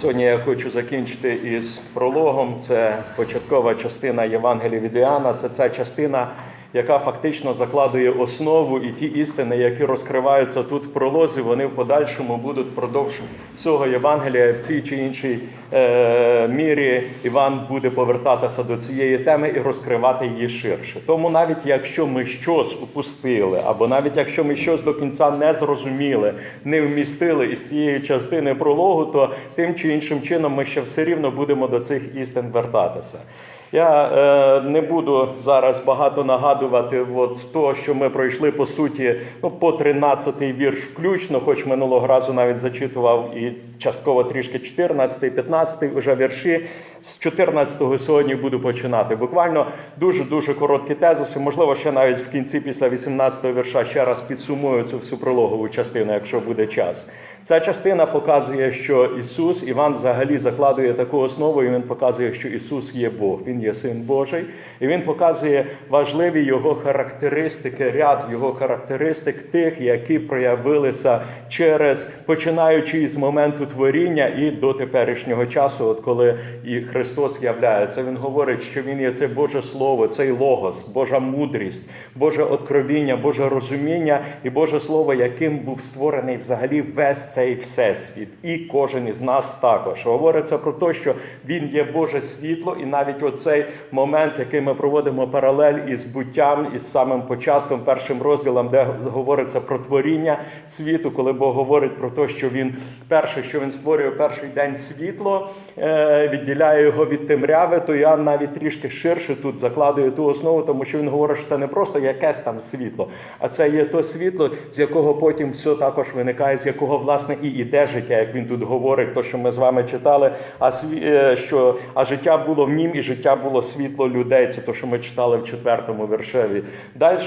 Сьогодні я хочу закінчити із прологом. Це початкова частина Євангелія від Іоанна. Це ця частина, яка фактично закладує основу, і ті істини, які розкриваються тут в пролозі, вони в подальшому будуть впродовж цього Євангелія в цій чи іншій е, мірі. Іван буде повертатися до цієї теми і розкривати її ширше. Тому навіть якщо ми щось упустили, або навіть якщо ми щось до кінця не зрозуміли, не вмістили із цієї частини прологу, то тим чи іншим чином ми ще все рівно будемо до цих істин вертатися. Я е, не буду зараз багато нагадувати от то, що ми пройшли по суті ну, по 13-й вірш включно, хоч минулого разу навіть зачитував і частково трішки 14-й, 15-й вже вірші. З 14-го сьогодні буду починати. Буквально дуже-дуже короткі тезиси. Можливо, ще навіть в кінці, після 18-го вірша, ще раз підсумую цю всю прологову частину, якщо буде час. Ця частина показує, що Ісус, Іван взагалі закладує таку основу, і він показує, що Ісус є Бог, Він є Син Божий, і Він показує важливі його характеристики, ряд його характеристик, тих, які проявилися через починаючи із моменту творіння і до теперішнього часу, от коли і Христос являється. Він говорить, що Він є це Боже Слово, цей логос, Божа мудрість, Боже откровіння, Боже розуміння і Боже Слово, яким був створений взагалі весь цей всесвіт, і кожен із нас також. Говориться про те, що Він є Боже світло, і навіть оцей момент, який ми проводимо паралель із буттям, із самим початком, першим розділом, де говориться про творіння світу, коли Бог говорить про те, що він перше, що він створює перший день світло, е, відділяє його від темряви, то я навіть трішки ширше тут закладую ту основу, тому що він говорить, що це не просто якесь там світло, а це є то світло, з якого потім все також виникає, з якого власне і іде життя, як він тут говорить, то що ми з вами читали. А е, що а життя було в нім, і життя було світло людей. Це то, що ми читали в четвертому вершеві. Далі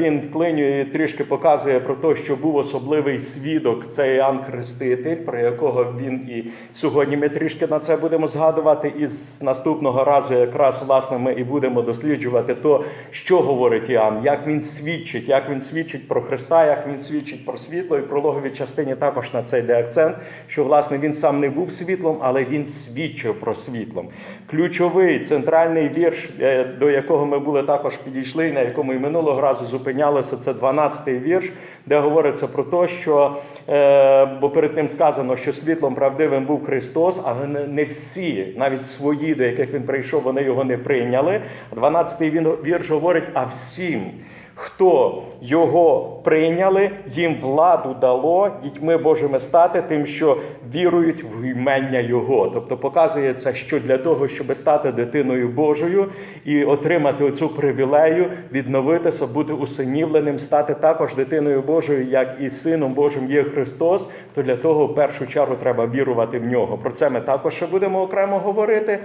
він вклинює трішки показує про те, що був особливий свідок, це Іоанн Хреститель, про якого він і сьогодні ми трішки на це будемо згадувати. І з наступного разу якраз власне ми і будемо досліджувати то, що говорить Іоанн, як він свідчить, як він свідчить про Христа, як він свідчить про світло, і в прологовій частині також на це йде акцент, що власне він сам не був світлом, але він свідчив про світлом. Ключовий центральний вірш, е, до якого ми були також підійшли, на якому і минулого разу зупинялися, це 12-й вірш, де говориться про те, що е, бо перед тим сказано, що світлом правдивим був Христос, але не, всі, навіть свої, до яких він прийшов, вони його не прийняли. 12-й він вірш говорить, а всім. Хто його прийняли, їм владу дало дітьми Божими стати, тим, що вірують в імення Його. Тобто показується, що для того, щоб стати дитиною Божою і отримати оцю привілею, відновитися, бути усинівленим, стати також дитиною Божою, як і сином Божим є Христос, то для того в першу чергу треба вірувати в нього. Про це ми також ще будемо окремо говорити.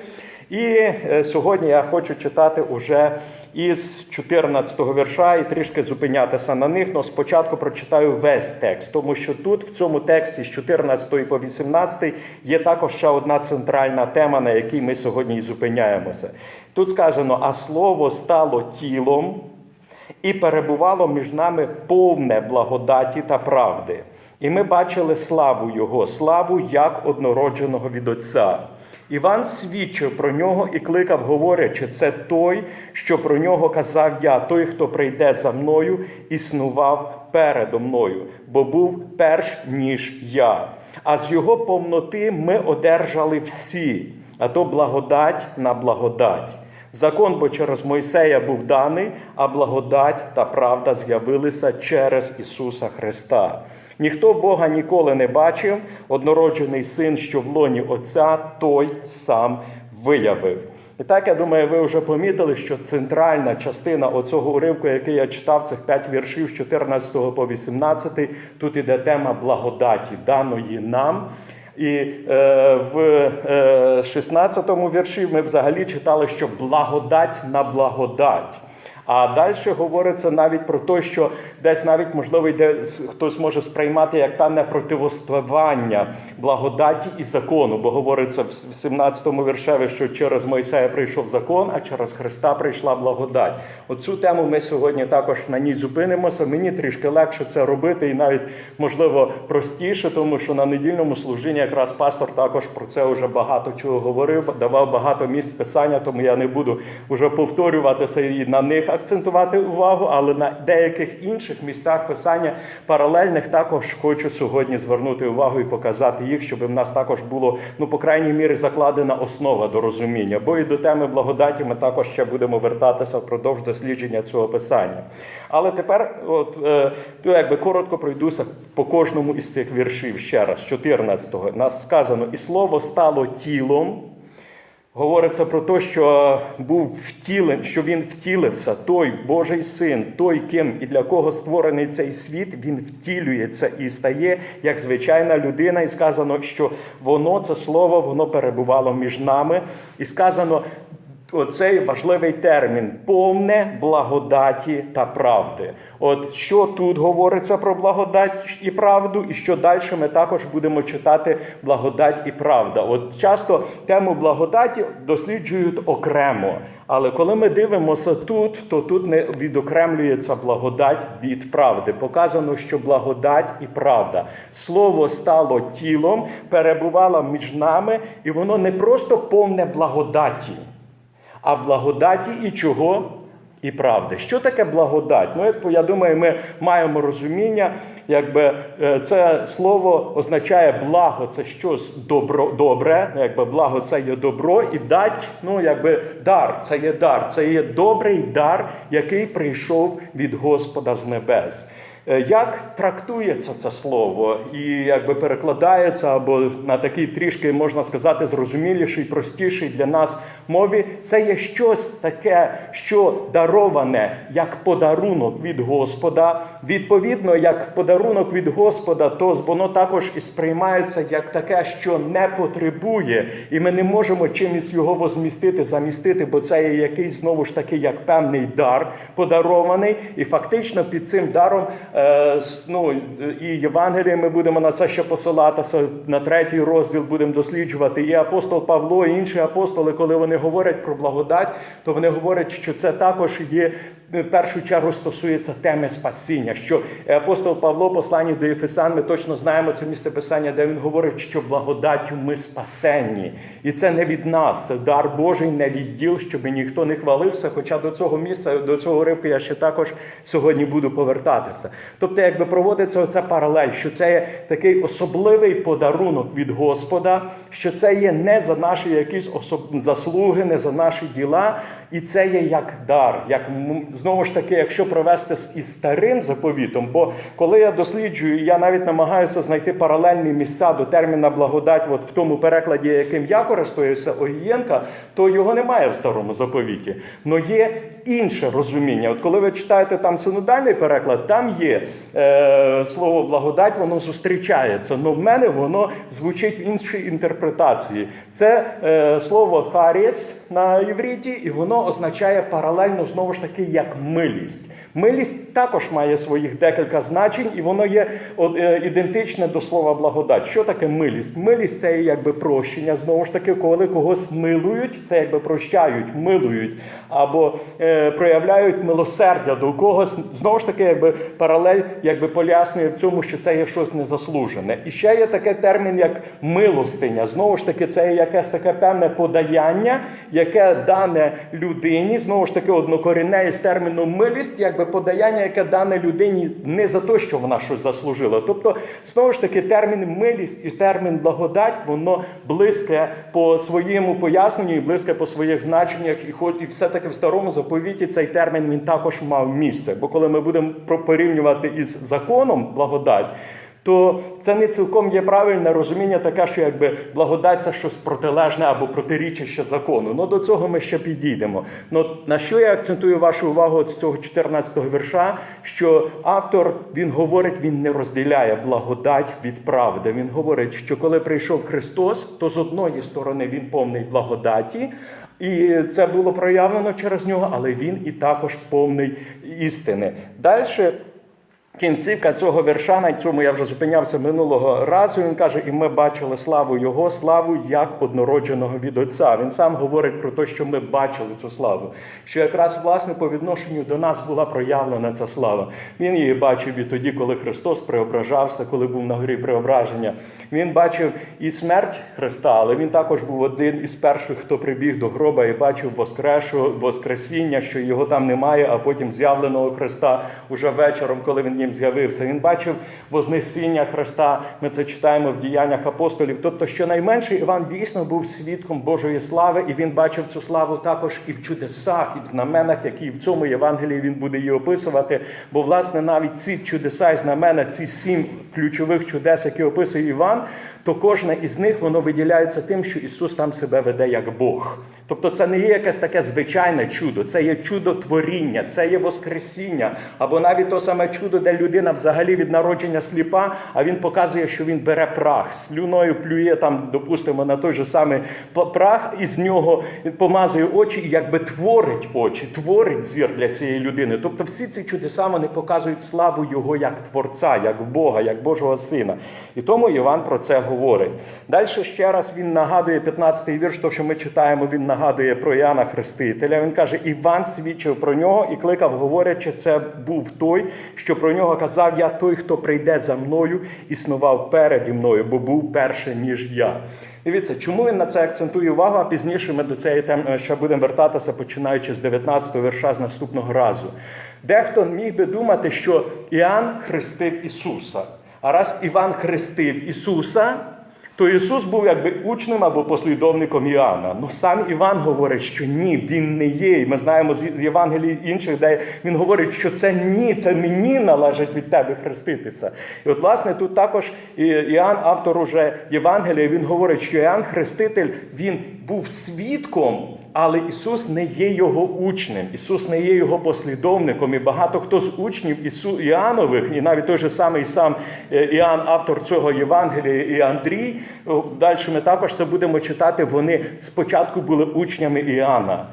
І е, сьогодні я хочу читати уже із 14 го вірша і трішки зупинятися на них. Но спочатку прочитаю весь текст, тому що тут, в цьому тексті, з 14 по 18, є також ще одна центральна тема, на якій ми сьогодні і зупиняємося. Тут сказано: а слово стало тілом і перебувало між нами повне благодаті та правди. І ми бачили славу Його, славу як однородженого від Отця. Іван свідчив про нього і кликав, говорячи, це той, що про нього казав я, той, хто прийде за мною, існував передо мною, бо був перш ніж я. А з його повноти ми одержали всі, а то благодать на благодать. Закон, бо через Мойсея був даний, а благодать та правда з'явилися через Ісуса Христа. Ніхто Бога ніколи не бачив, однороджений син, що в лоні Отця, той сам виявив. І так, я думаю, ви вже помітили, що центральна частина оцього уривку, який я читав, цих п'ять віршів з 14 по 18, тут іде тема благодаті, даної нам. І е, в е, 16 вірші ми взагалі читали, що благодать на благодать. А далі говориться навіть про те, що десь навіть можливо йде хтось може сприймати як певне противоставання благодаті і закону, бо говориться в 17-му віршеві, що через Мойсея прийшов закон, а через Христа прийшла благодать. Оцю тему ми сьогодні також на ній зупинимося. Мені трішки легше це робити, і навіть можливо простіше, тому що на недільному служінні якраз пастор також про це вже багато чого говорив, давав багато місць писання, тому я не буду вже повторюватися і на них акцентувати увагу, але на деяких інших місцях писання паралельних також хочу сьогодні звернути увагу і показати їх, щоб в нас також було, ну по крайній мірі, закладена основа до розуміння. Бо і до теми благодаті ми також ще будемо вертатися впродовж дослідження цього писання. Але тепер, от е, то якби коротко пройдуся по кожному із цих віршів ще раз, 14-го. Нас сказано, і слово стало тілом. Говориться про те, що був втілен, що він втілився, той Божий син, той, ким і для кого створений цей світ, він втілюється і стає як звичайна людина. І сказано, що воно, це слово, воно перебувало між нами. І сказано оцей важливий термін повне благодаті та правди. От що тут говориться про благодать і правду, і що далі ми також будемо читати благодать і правда. От часто тему благодаті досліджують окремо. Але коли ми дивимося тут, то тут не відокремлюється благодать від правди. Показано, що благодать і правда. Слово стало тілом, перебувало між нами, і воно не просто повне благодаті а благодаті і чого? І правди. Що таке благодать? Ну, я- думаю, ми маємо розуміння, якби е, це слово означає благо, це щось добро, добре, ну, якби благо це є добро, і дать, ну якби дар, це є дар, це є добрий дар, який прийшов від Господа з небес. Е, Як трактується це слово і якби перекладається або на такий трішки можна сказати зрозуміліший, простіший для нас мові, це є щось таке, що дароване як подарунок від Господа. Відповідно, як подарунок від Господа, то воно також і сприймається як таке, що не потребує, і ми не можемо чимось його возмістити, замістити, бо це є якийсь знову ж таки як певний дар подарований, і фактично під цим даром. Е, ну, і Євангеліє ми будемо на це ще посилатися. На третій розділ будемо досліджувати. І апостол Павло, і інші апостоли, коли вони говорять про благодать, то вони говорять, що це також є в першу чергу стосується теми спасіння. Що апостол Павло, посланні до Єфесян, ми точно знаємо це місце писання, де він говорить, що благодаттю ми спасенні. І це не від нас, це дар Божий, не від діл, щоб ніхто не хвалився. Хоча до цього місця, до цього ривку я ще також сьогодні буду повертатися. Тобто, якби проводиться оця паралель, що це є такий особливий подарунок від Господа, що це є не за наші якісь особ... заслуги, не за наші діла, і це є як дар, як знову ж таки, якщо провести із старим заповітом, бо коли я досліджую, я навіть намагаюся знайти паралельні місця до терміна благодать, от в тому перекладі, яким я користуюся Огієнка, то його немає в старому заповіті. Но є інше розуміння. От коли ви читаєте там синодальний переклад, там є е, слово благодать, воно зустрічається. Но в мене воно звучить в іншій інтерпретації. Це е, слово харіс на івріті, і воно означає паралельно знову ж таки як милість. Милість також має своїх декілька значень, і воно є е, ідентичне до слова благодать. Що таке милість? Милість це якби прощення. Знову ж таки, коли когось милують, це якби прощають, милують або е, проявляють милосердя до когось. Знову ж таки, якби паралель якби пояснює в цьому, що це є щось незаслужене. І ще є таке термін, як милостиня. Знову ж таки, це є якесь таке певне подаяння, яке дане людині, знову ж таки, однокорінне із терміном милість, якби подаяння, яке дане людині не за те, що вона щось заслужила. Тобто, знову ж таки, термін милість і термін благодать, воно близьке по своєму поясненню і близьке по своїх значеннях. І хоч і все-таки в старому заповіті цей термін він також мав місце. Бо коли ми будемо порівнювати із законом благодать. То це не цілком є правильне розуміння, таке, що якби благодать це щось протилежне або протирічище закону. Ну до цього ми ще підійдемо. Ну на що я акцентую вашу увагу з цього 14-го вірша? Що автор він говорить, він не розділяє благодать від правди. Він говорить, що коли прийшов Христос, то з одної сторони він повний благодаті. І це було проявлено через нього, але він і також повний істини. Далі Кінцівка цього вірша, на цьому я вже зупинявся минулого разу. Він каже, і ми бачили славу Його, славу як однородженого від Отця. Він сам говорить про те, що ми бачили цю славу. Що якраз власне по відношенню до нас була проявлена ця слава. Він її бачив і тоді, коли Христос преображався, коли був на горі преображення. Він бачив і смерть Христа, але він також був один із перших, хто прибіг до гроба і бачив воскрешу, Воскресіння, що його там немає, а потім з'явленого Христа уже вечором, коли він їм з'явився. Він бачив Вознесіння Христа. Ми це читаємо в діяннях апостолів. Тобто, щонайменше Іван дійсно був свідком Божої слави, і він бачив цю славу також і в чудесах, і в знаменах, які в цьому Євангелії він буде її описувати. Бо, власне, навіть ці чудеса і знамена, ці сім ключових чудес, які описує Іван, то кожне із них воно виділяється тим, що Ісус там себе веде як Бог. Тобто це не є якесь таке звичайне чудо, це є чудо творіння, це є Воскресіння, або навіть то саме чудо, де людина взагалі від народження сліпа, а він показує, що він бере прах, слюною плює там, допустимо, на той же самий прах, і з нього помазує очі і якби творить очі, творить зір для цієї людини. Тобто всі ці чудеса вони показують славу Його як Творця, як Бога, як Божого Сина. І тому Іван про це говорить. Далі ще раз він нагадує 15-й вірш, то що ми читаємо, він нагадує про Іоанна Хрестителя. Він каже: Іван свідчив про нього і кликав, говорячи, це був той, що про нього казав: Я той, хто прийде за мною, існував переді мною, бо був перше, ніж я. Дивіться, чому він на це акцентує увагу, а пізніше ми до цієї теми ще будемо вертатися, починаючи з 19-го вірша з наступного разу. Дехто міг би думати, що Іоанн хрестив Ісуса. А раз Іван хрестив Ісуса, то Ісус був якби учнем або послідовником Іоанна. Ну сам Іван говорить, що ні, він не є. І ми знаємо з Євангелій інших, де він говорить, що це ні, це мені належить від тебе хреститися. І от, власне, тут також Іоанн, автор уже Євангелія, він говорить, що Іоанн Хреститель він був свідком. Але Ісус не є його учнем, Ісус не є його послідовником. І багато хто з учнів Ісу Іанових, і навіть той же самий сам Іоанн, автор цього Євангелія, і Андрій. Далі ми також це будемо читати. Вони спочатку були учнями Іоанна.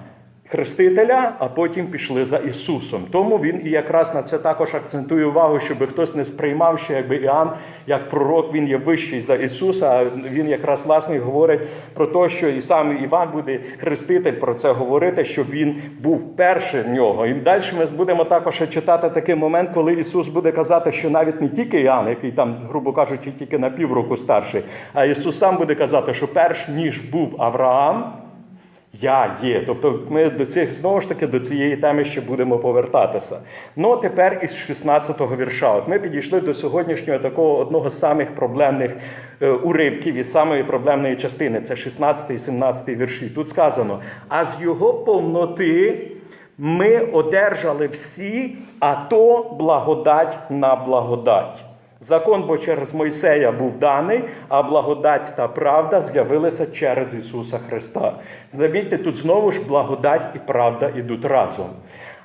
Хрестителя, а потім пішли за Ісусом. Тому він і якраз на це також акцентує увагу, щоб хтось не сприймав, що якби Іоанн, як пророк, він є вищий за Ісуса. А він якраз власне говорить про те, що і сам Іван буде хреститель про це говорити, що він був перший в нього. І далі ми будемо також читати такий момент, коли Ісус буде казати, що навіть не тільки Іоанн, який там, грубо кажучи, тільки на півроку старший, а Ісус сам буде казати, що перш ніж був Авраам. Я є. Тобто ми до цих знову ж таки до цієї теми ще будемо повертатися. Ну тепер із 16-го вірша. От ми підійшли до сьогоднішнього такого одного з самих проблемних е, уривків і самої проблемної частини. Це 16 і 17 вірші. Тут сказано: а з його повноти ми одержали всі, а то благодать на благодать. Закон бо через Мойсея був даний, а благодать та правда з'явилися через Ісуса Христа. Замітьте, тут знову ж благодать і правда йдуть разом.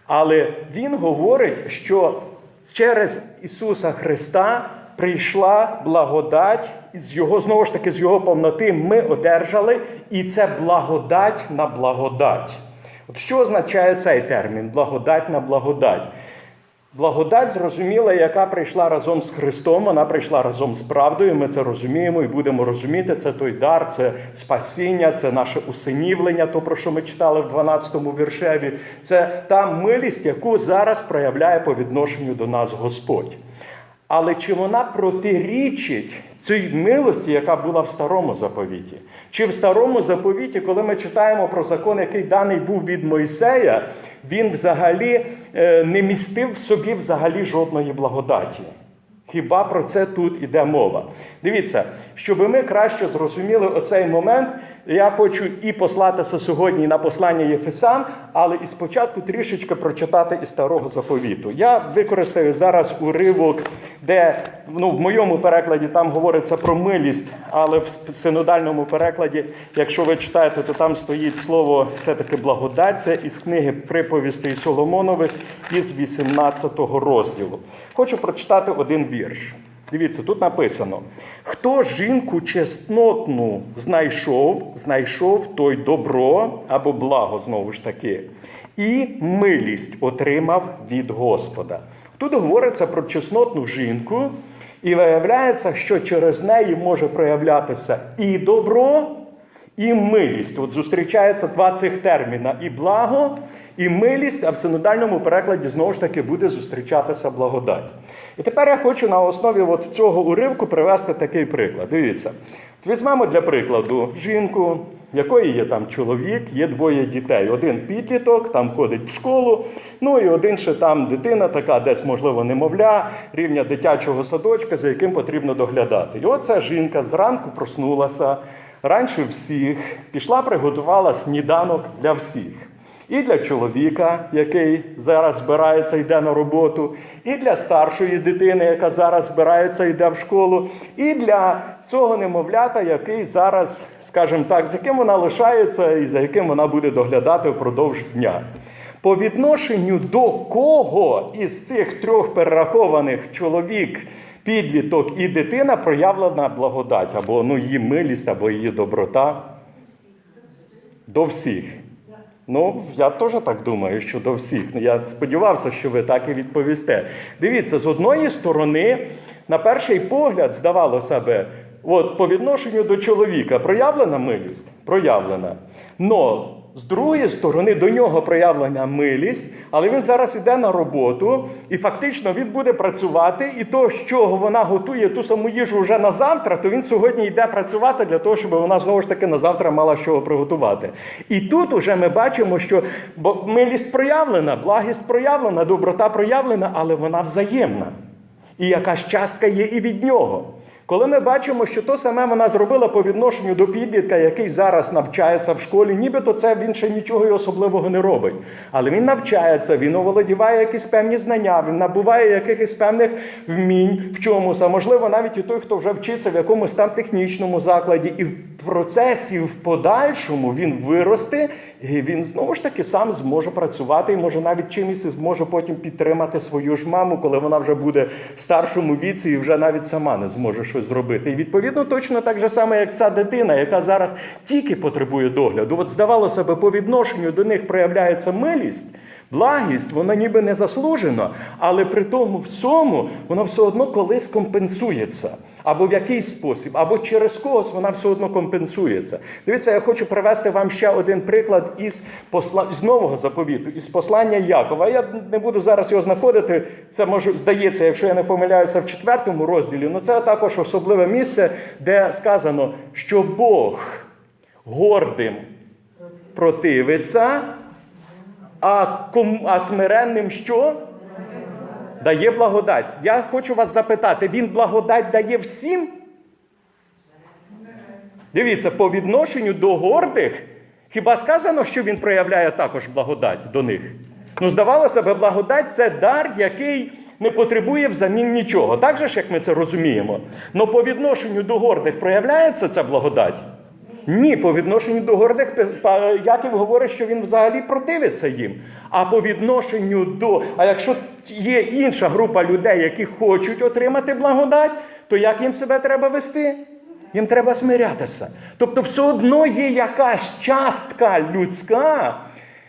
Але Він говорить, що через Ісуса Христа прийшла благодать, і з Його знову ж таки з Його повноти ми одержали, і це благодать на благодать. От що означає цей термін? Благодать на благодать. Благодать зрозуміла, яка прийшла разом з Христом, вона прийшла разом з правдою. Ми це розуміємо і будемо розуміти. Це той дар, це спасіння, це наше усинівлення, то про що ми читали в 12-му віршеві. Це та милість, яку зараз проявляє по відношенню до нас Господь. Але чи вона протирічить цій милості, яка була в старому заповіті? Чи в старому заповіті, коли ми читаємо про закон, який даний був від Мойсея, він взагалі не містив в собі взагалі жодної благодаті? Хіба про це тут іде мова? Дивіться, щоб ми краще зрозуміли оцей момент, я хочу і послатися сьогодні на послання Єфесан, але і спочатку трішечки прочитати із старого заповіту. Я використаю зараз уривок, де ну, в моєму перекладі там говориться про милість, але в синодальному перекладі, якщо ви читаєте, то там стоїть слово все-таки благодать, це із книги приповістей Соломонових із 18 розділу. Хочу прочитати один вірш. Дивіться, тут написано: хто жінку чеснотну знайшов, знайшов той добро або благо знову ж таки, і милість отримав від Господа. Тут говориться про чеснотну жінку, і виявляється, що через неї може проявлятися і добро, і милість. От зустрічається два цих терміна: і благо, і милість, а в синодальному перекладі знову ж таки буде зустрічатися благодать. І тепер я хочу на основі от цього уривку привести такий приклад. Дивіться, от візьмемо для прикладу жінку, якої є там чоловік, є двоє дітей. Один підліток, там ходить в школу, ну і один ще там дитина, така десь, можливо, немовля, рівня дитячого садочка, за яким потрібно доглядати. І оця жінка зранку проснулася раніше всіх, пішла, приготувала сніданок для всіх. І для чоловіка, який зараз збирається йде на роботу, і для старшої дитини, яка зараз збирається йде в школу, і для цього немовлята, який зараз, скажімо так, з яким вона лишається і за яким вона буде доглядати впродовж дня. По відношенню до кого із цих трьох перерахованих чоловік, підліток і дитина проявлена благодать, або ну, її милість, або її доброта? До всіх. Ну, я теж так думаю, що до всіх. Я сподівався, що ви так і відповісте. Дивіться, з одної сторони, на перший погляд, здавалося би, от по відношенню до чоловіка проявлена милість? Проявлена. Но з другої сторони до нього проявлена милість, але він зараз іде на роботу, і фактично він буде працювати, і то, з чого вона готує ту саму їжу вже на завтра, то він сьогодні йде працювати для того, щоб вона знову ж таки на завтра мала чого приготувати. І тут уже ми бачимо, що милість проявлена, благість проявлена, доброта проявлена, але вона взаємна. І якась частка є і від нього. Коли ми бачимо, що то саме вона зробила по відношенню до підлітка, який зараз навчається в школі, нібито це він ще нічого і особливого не робить. Але він навчається, він оволодіває якісь певні знання, він набуває якихось певних вмінь в чомусь, а можливо, навіть і той, хто вже вчиться в якомусь там технічному закладі, і в процесі, в подальшому він виросте, і він знову ж таки сам зможе працювати і може навіть чимось зможе потім підтримати свою ж маму, коли вона вже буде в старшому віці і вже навіть сама не зможе щось зробити. І відповідно точно так же саме, як ця дитина, яка зараз тільки потребує догляду. От здавалося би, по відношенню до них проявляється милість. Благість, вона ніби не заслужена, але при тому всьому вона все одно колись компенсується. Або в якийсь спосіб, або через когось вона все одно компенсується. Дивіться, я хочу привести вам ще один приклад із посла... з нового заповіту, із послання Якова. Я не буду зараз його знаходити. Це може здається, якщо я не помиляюся, в четвертому розділі. Ну це також особливе місце, де сказано, що Бог гордим противиться, а, ком... а смиренним що? Дає благодать. Я хочу вас запитати, він благодать дає всім? Дивіться, по відношенню до гордих, хіба сказано, що він проявляє також благодать до них? Ну, здавалося б, благодать це дар, який не потребує взамін нічого. Так же ж, як ми це розуміємо. Но по відношенню до гордих проявляється ця благодать? Ні, по відношенню до гордих Яків говорить, що він взагалі противиться їм. А по відношенню до. А якщо є інша група людей, які хочуть отримати благодать, то як їм себе треба вести? Їм треба смирятися. Тобто, все одно є якась частка людська,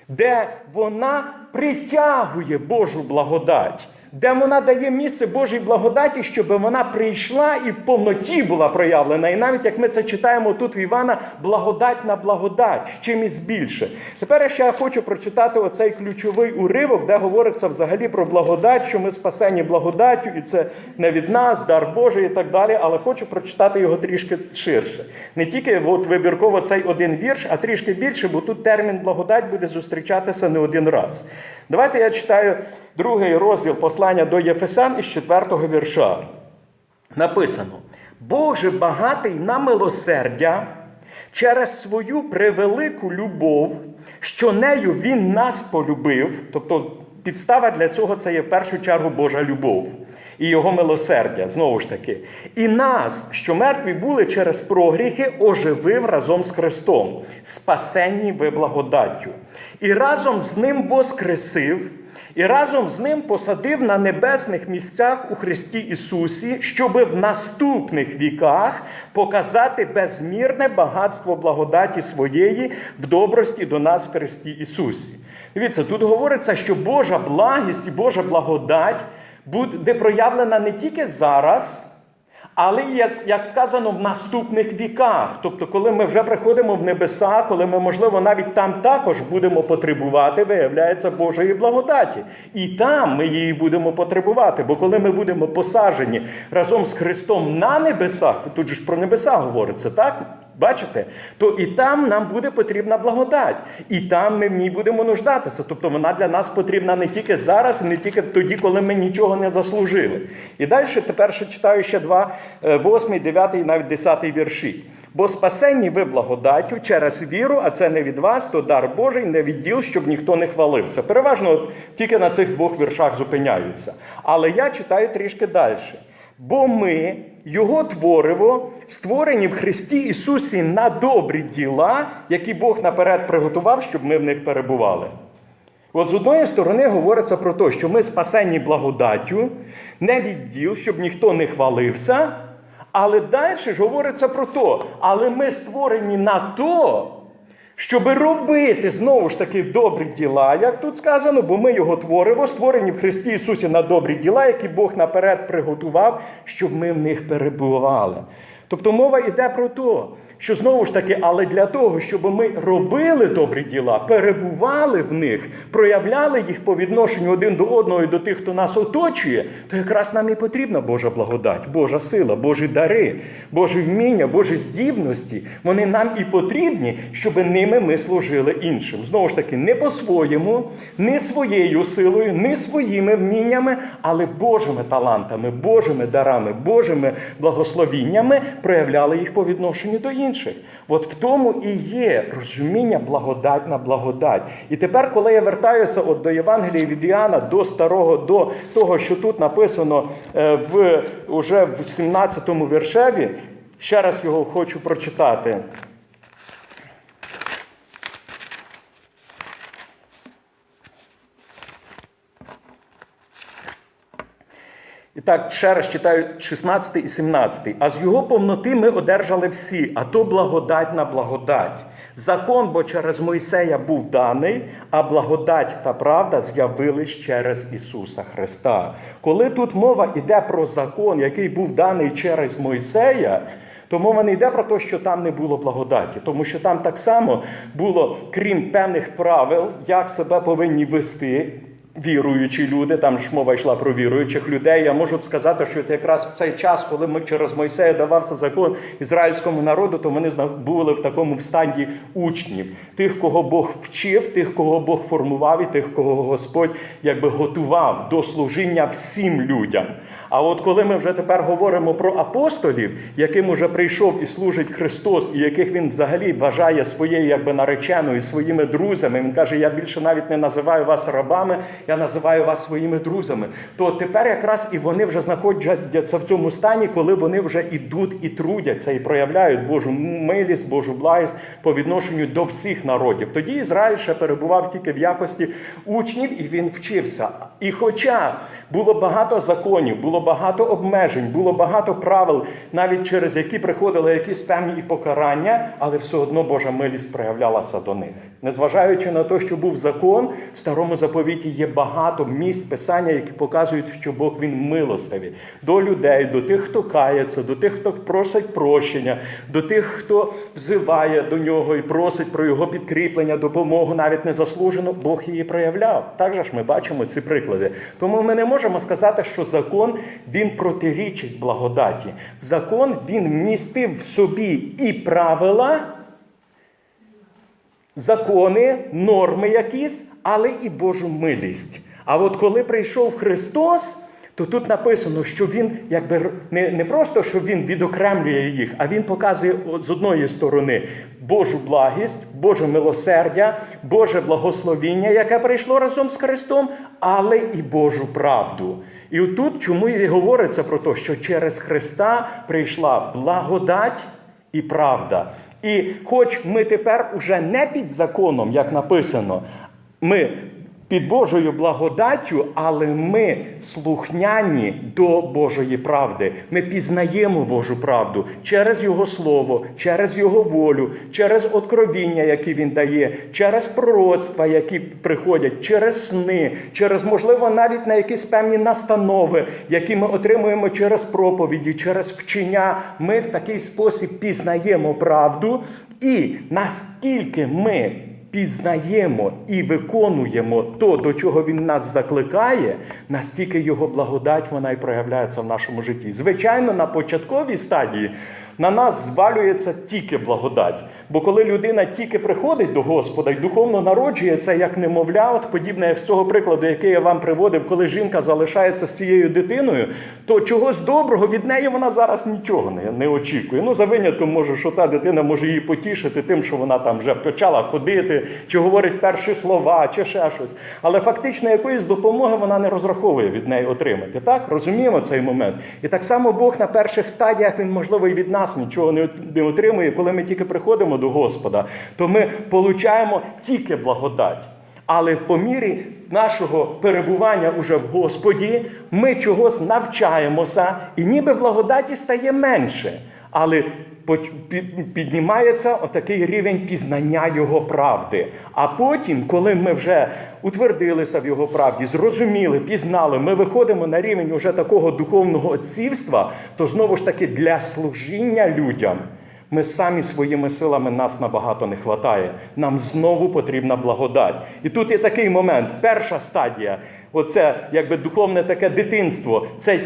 де вона притягує Божу благодать де вона дає місце Божій благодаті, щоб вона прийшла і в повноті була проявлена. І навіть як ми це читаємо тут в Івана, благодать на благодать, чимось більше. Тепер я ще хочу прочитати оцей ключовий уривок, де говориться взагалі про благодать, що ми спасені благодаттю, і це не від нас, дар Божий і так далі. Але хочу прочитати його трішки ширше. Не тільки от вибірково цей один вірш, а трішки більше, бо тут термін благодать буде зустрічатися не один раз. Давайте я читаю другий розділ послання до Єфесян із четвертого вірша. Написано: Боже багатий на милосердя через свою превелику любов, що нею Він нас полюбив. Тобто підстава для цього це є в першу чергу Божа любов і Його милосердя, знову ж таки. І нас, що мертві були через прогріхи, оживив разом з Христом, спасенні ви благодаттю. І разом з Ним воскресив. І разом з ним посадив на небесних місцях у Христі Ісусі, щоби в наступних віках показати безмірне багатство благодаті своєї в добрості до нас в Христі Ісусі. Дивіться, тут говориться, що Божа благість і Божа благодать буде проявлена не тільки зараз. Але є, як сказано, в наступних віках. Тобто, коли ми вже приходимо в небеса, коли ми, можливо, навіть там також будемо потребувати, виявляється Божої благодаті. І там ми її будемо потребувати. Бо коли ми будемо посаджені разом з Христом на небесах, тут же ж про небеса говориться, так? Бачите? То і там нам буде потрібна благодать, і там ми в ній будемо нуждатися. Тобто вона для нас потрібна не тільки зараз, не тільки тоді, коли ми нічого не заслужили. І далі тепер ще читаю ще два, 8, 9 і навіть 10 вірші. Бо спасенні ви благодаттю через віру, а це не від вас, то дар Божий, не від діл, щоб ніхто не хвалився. Переважно от, тільки на цих двох віршах зупиняються. Але я читаю трішки далі. Бо ми, Його твориво, створені в Христі Ісусі на добрі діла, які Бог наперед приготував, щоб ми в них перебували. От з одної сторони говориться про те, що ми спасені благодаттю, не від діл, щоб ніхто не хвалився. Але далі ж говориться про те, але ми створені на то, щоб робити знову ж таки добрі діла, як тут сказано, бо ми його творимо, створені в Христі Ісусі на добрі діла, які Бог наперед приготував, щоб ми в них перебували. Тобто мова йде про те, що знову ж таки, але для того, щоб ми робили добрі діла, перебували в них, проявляли їх по відношенню один до одного і до тих, хто нас оточує, то якраз нам і потрібна Божа благодать, Божа сила, Божі дари, Божі вміння, Божі здібності. Вони нам і потрібні, щоб ними ми служили іншим. Знову ж таки, не по-своєму, не своєю силою, не своїми вміннями, але Божими талантами, Божими дарами, Божими благословіннями проявляли їх по відношенню до інших. От в тому і є розуміння благодать на благодать. І тепер, коли я вертаюся от до Євангелії від Іоанна, до старого, до того, що тут написано е, в уже в 17 віршеві, ще раз його хочу прочитати. Так, ще раз читаю 16 і 17. А з його повноти ми одержали всі, а то благодать на благодать. Закон, бо через Мойсея був даний, а благодать та правда з'явились через Ісуса Христа. Коли тут мова йде про закон, який був даний через Мойсея, то мова не йде про те, що там не було благодаті, тому що там так само було, крім певних правил, як себе повинні вести. Віруючі люди, там ж мова йшла про віруючих людей. Я можу сказати, що якраз в цей час, коли ми через Мойсея давався закон ізраїльському народу, то вони були в такому встані учнів, тих, кого Бог вчив, тих, кого Бог формував, і тих, кого Господь якби готував до служіння всім людям. А от коли ми вже тепер говоримо про апостолів, яким уже прийшов і служить Христос, і яких він взагалі вважає своєю якби нареченою, своїми друзями, він каже: Я більше навіть не називаю вас рабами я називаю вас своїми друзями. То тепер якраз і вони вже знаходяться в цьому стані, коли вони вже ідуть і трудяться, і проявляють Божу милість, Божу благість по відношенню до всіх народів. Тоді Ізраїль ще перебував тільки в якості учнів, і він вчився. І хоча було багато законів, було багато обмежень, було багато правил, навіть через які приходили якісь певні і покарання, але все одно Божа милість проявлялася до них. Незважаючи на те, що був закон, в старому заповіті є багато місць писання, які показують, що Бог він милостивий до людей, до тих, хто кається, до тих, хто просить прощення, до тих, хто взиває до нього і просить про його підкріплення, допомогу, навіть незаслужено, Бог її проявляв. Так же ж ми бачимо ці приклади. Тому ми не можемо сказати, що закон він протирічить благодаті. Закон він містив в собі і правила закони, норми якісь, але і Божу милість. А от коли прийшов Христос, то тут написано, що Він якби не, не просто що Він відокремлює їх, а Він показує з одної сторони Божу благість, Боже милосердя, Боже благословіння, яке прийшло разом з Христом, але і Божу правду. І отут чому і говориться про те, що через Христа прийшла благодать і правда. І хоч ми тепер уже не під законом, як написано, ми під Божою благодаттю, але ми слухняні до Божої правди. Ми пізнаємо Божу правду через Його Слово, через Його волю, через откровіння, які Він дає, через пророцтва, які приходять, через сни, через, можливо, навіть на якісь певні настанови, які ми отримуємо через проповіді, через вчення. Ми в такий спосіб пізнаємо правду, і наскільки ми пізнаємо і виконуємо то, до чого він нас закликає, настільки його благодать вона і проявляється в нашому житті. Звичайно, на початковій стадії на нас звалюється тільки благодать. Бо коли людина тільки приходить до Господа і духовно народжується, як немовля, от подібне, як з цього прикладу, який я вам приводив, коли жінка залишається з цією дитиною, то чогось доброго від неї вона зараз нічого не, не очікує. Ну, за винятком, може, що ця дитина може її потішити тим, що вона там вже почала ходити, чи говорить перші слова, чи ще щось. Але фактично якоїсь допомоги вона не розраховує від неї отримати. Так, розуміємо цей момент. І так само Бог на перших стадіях він, можливо, і від нас нічого не отримує. Коли ми тільки приходимо до Господа, то ми получаємо тільки благодать. Але по мірі нашого перебування уже в Господі ми чогось навчаємося, і ніби благодаті стає менше. Але піднімається отакий рівень пізнання Його правди. А потім, коли ми вже утвердилися в Його правді, зрозуміли, пізнали, ми виходимо на рівень уже такого духовного отцівства, то знову ж таки для служіння людям. Ми самі своїми силами нас набагато не вистачає. Нам знову потрібна благодать. І тут є такий момент. Перша стадія, оце якби духовне таке дитинство. Це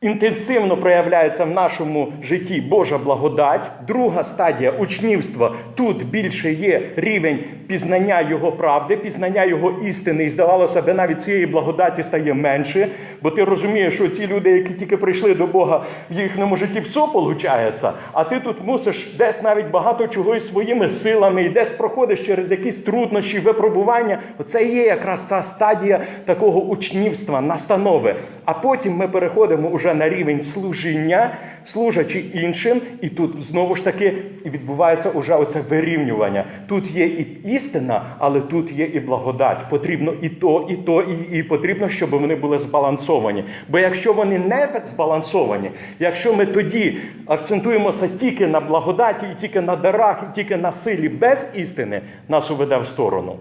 інтенсивно проявляється в нашому житті Божа благодать. Друга стадія учнівства. Тут більше є рівень пізнання Його правди, пізнання Його істини. І здавалося б, навіть цієї благодаті стає менше, бо ти розумієш, що ті люди, які тільки прийшли до Бога, в їхньому житті все виходить, а ти тут мусиш десь навіть багато чого і своїми силами, і десь проходиш через якісь труднощі, випробування. Оце є якраз ця стадія такого учнівства, настанови. А потім ми переходимо уже на рівень служіння, служачи іншим, і тут знову ж таки відбувається уже оце вирівнювання. Тут є і істина, але тут є і благодать. Потрібно і то, і то, і, і потрібно, щоб вони були збалансовані. Бо якщо вони не збалансовані, якщо ми тоді акцентуємося тільки на благодаті, і тільки на дарах, і тільки на силі без істини, нас уведе в сторону.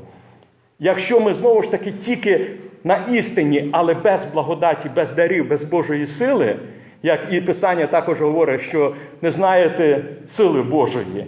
Якщо ми знову ж таки тільки на істині, але без благодаті, без дарів, без Божої сили, як і Писання також говорить, що не знаєте сили Божої,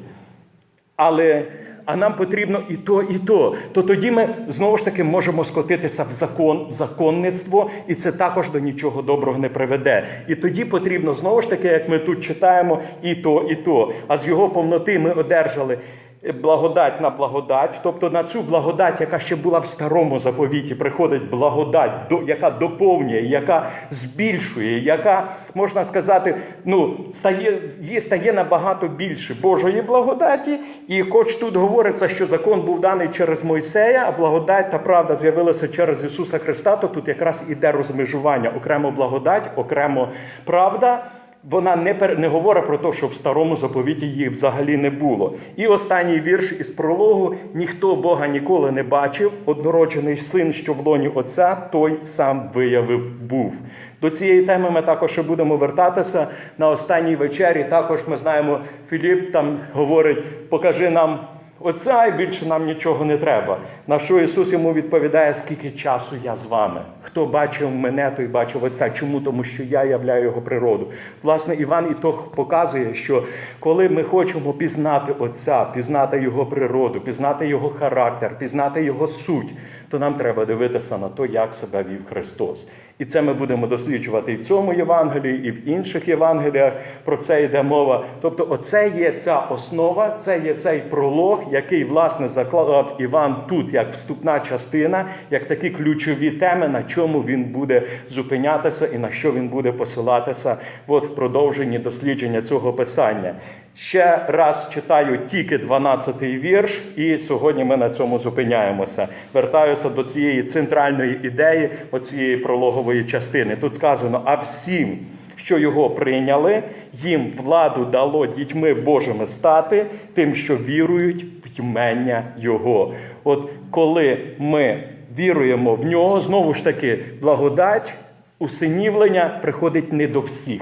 але а нам потрібно і то, і то. То тоді ми знову ж таки можемо скотитися в закон, в законництво, і це також до нічого доброго не приведе. І тоді потрібно знову ж таки, як ми тут читаємо, і то, і то. А з його повноти ми одержали. Благодать на благодать, тобто на цю благодать, яка ще була в старому заповіті, приходить благодать, до- яка доповнює, яка збільшує, яка можна сказати, ну стає їй стає набагато більше Божої благодаті. І хоч тут говориться, що закон був даний через Мойсея, а благодать та правда з'явилася через Ісуса Христа, то тут якраз іде розмежування окремо благодать, окремо правда. Вона не пер... не говорить про те, що в старому заповіті їх взагалі не було. І останній вірш із прологу: ніхто Бога ніколи не бачив. Однороджений син, що в лоні Отця, той сам виявив був. До цієї теми ми також ще будемо вертатися на останній вечері. Також ми знаємо, Філіп там говорить: покажи нам. Отця і більше нам нічого не треба. На що Ісус йому відповідає, скільки часу я з вами. Хто бачив мене, той бачив Отця. Чому? Тому що я являю його природу. Власне, Іван і то показує, що коли ми хочемо пізнати Отця, пізнати його природу, пізнати його характер, пізнати його суть, то нам треба дивитися на те, як себе вів Христос. І це ми будемо досліджувати і в цьому Євангелії, і в інших Євангеліях. Про це йде мова. Тобто, оце є ця основа, це є цей пролог, який власне заклав Іван тут як вступна частина, як такі ключові теми, на чому він буде зупинятися і на що він буде посилатися от в продовженні дослідження цього писання. Ще раз читаю тільки 12-й вірш, і сьогодні ми на цьому зупиняємося. Вертаюся до цієї центральної ідеї, оцієї прологової частини. Тут сказано: а всім, що його прийняли, їм владу дало дітьми Божими стати, тим, що вірують в ймення Його. От коли ми віруємо в нього, знову ж таки, благодать, усинівлення приходить не до всіх,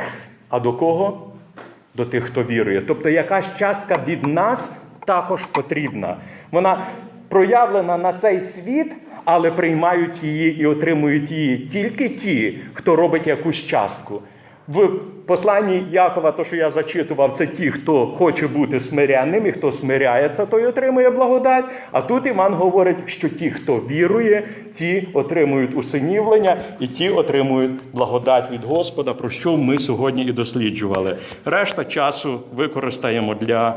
а до кого? До тих, хто вірує. Тобто якась частка від нас також потрібна. Вона проявлена на цей світ, але приймають її і отримують її тільки ті, хто робить якусь частку. В посланні Якова, то, що я зачитував, це ті, хто хоче бути смирянним, і хто смиряється, той отримує благодать. А тут Іван говорить, що ті, хто вірує, ті отримують усинівлення і ті отримують благодать від Господа, про що ми сьогодні і досліджували. Решта часу використаємо для